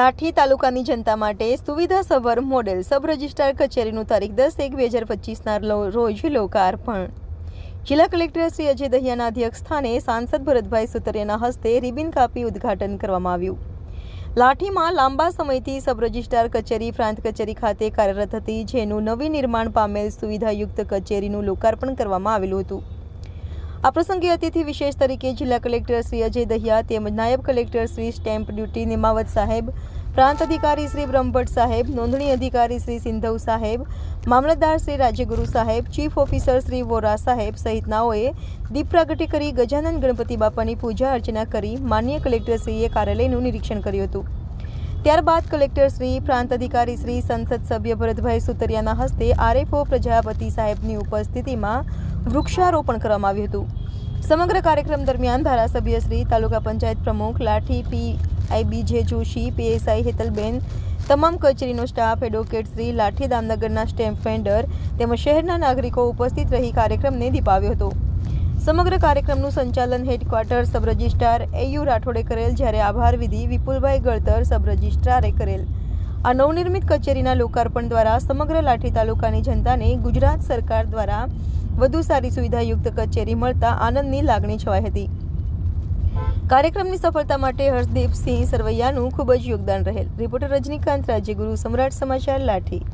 લાઠી તાલુકાની જનતા માટે સુવિધાસભર model sub registrar કચેરીનું તારીખ દસ એક બે હજાર પચીસના રોજ લોકાર્પણ. જિલ્લા કલેક્ટર શ્રી અજય દહિયાના અધ્યક્ષ સ્થાને સાંસદ ભરતભાઈ સુતરિયાના હસ્તે રિબિન કાપી ઉદ્ઘાટન કરવામાં આવ્યું. લાઠીમાં લાંબા સમયથી સબ રજિસ્ટ્રાર કચેરી, પ્રાંત કચેરી ખાતે કાર્યરત હતી, જેનું નવી નિર્માણ પામેલ સુવિધાયુક્ત કચેરીનું લોકાર્પણ કરવામાં આવેલું હતું. આ પ્રસંગે અતિથિ વિશેષ તરીકે જિલ્લા કલેક્ટર શ્રી અજય દહિયા તેમજ નાયબ collector Shri stamp duty Nimavat સાહેબ, પ્રાંત અધિકારી શ્રી બ્રહ્મભટ્ટ સાહેબ, નોંધણી અધિકારી શ્રી સિંધવ સાહેબ, મામલતદાર શ્રી રાજ્યગુરુ સાહેબ, ચીફ ઓફિસર શ્રી વોરા સાહેબ સહિતનાઓએ દીપ પ્રાગટ્ય કરી ગજાનંદ ગણપતિ બાપાની પૂજા અર્ચના કરી માન્ય કલેક્ટરશ્રીએ કાર્યાલયનું નિરીક્ષણ કર્યું હતું. ત્યારબાદ કલેક્ટર શ્રી, પ્રાંત અધિકારી શ્રી, સંસદ સભ્ય ભરતભાઈ સુતરિયાના હસ્તે આરએફઓ પ્રજાપતિ સાહેબની ઉપસ્થિતિમાં વૃક્ષારોપણ કરવામાં આવ્યું હતું. સમગ્ર કાર્યક્રમ દરમિયાન ધારાસભ્ય શ્રી, તાલુકા પંચાયત પ્રમુખ લાઠી પી આઈબી જે જોશી પીએસઆઈ હેતલબેન, તમામ કચેરીનો સ્ટાફ, એડવોકેટ શ્રી, લાઠી દામનગરના સ્ટેમ્પ ફેન્ડર તેમજ શહેરના નાગરિકો ઉપસ્થિત રહી કાર્યક્રમને દીપાવ્યો હતો. સમગ્ર કાર્યક્રમનું સંચાલન હેડક્વાર્ટર સબ રજિસ્ટ્રાર એયુ રાઠોડે કરેલ જ્યારે આભાર વિધિ વિપુલભાઈ ગળતર સબ રજિસ્ટ્રારે કરેલ. આ નવનિર્મિત કચેરીના લોકાર્પણ દ્વારા સમગ્ર લાઠી તાલુકાની જનતાને ગુજરાત સરકાર દ્વારા વધુ સારી સુવિધાયુક્ત કચેરી મળતા આનંદની લાગણી છવાઈ હતી. કાર્યક્રમની સફળતા માટે હર્ષદીપસિંહ સરવૈયાનું ખૂબ જ યોગદાન રહેલ. રિપોર્ટર રજનીકાંત રાજ્યગુરુ સમ્રાટ સમાચાર લાઠી.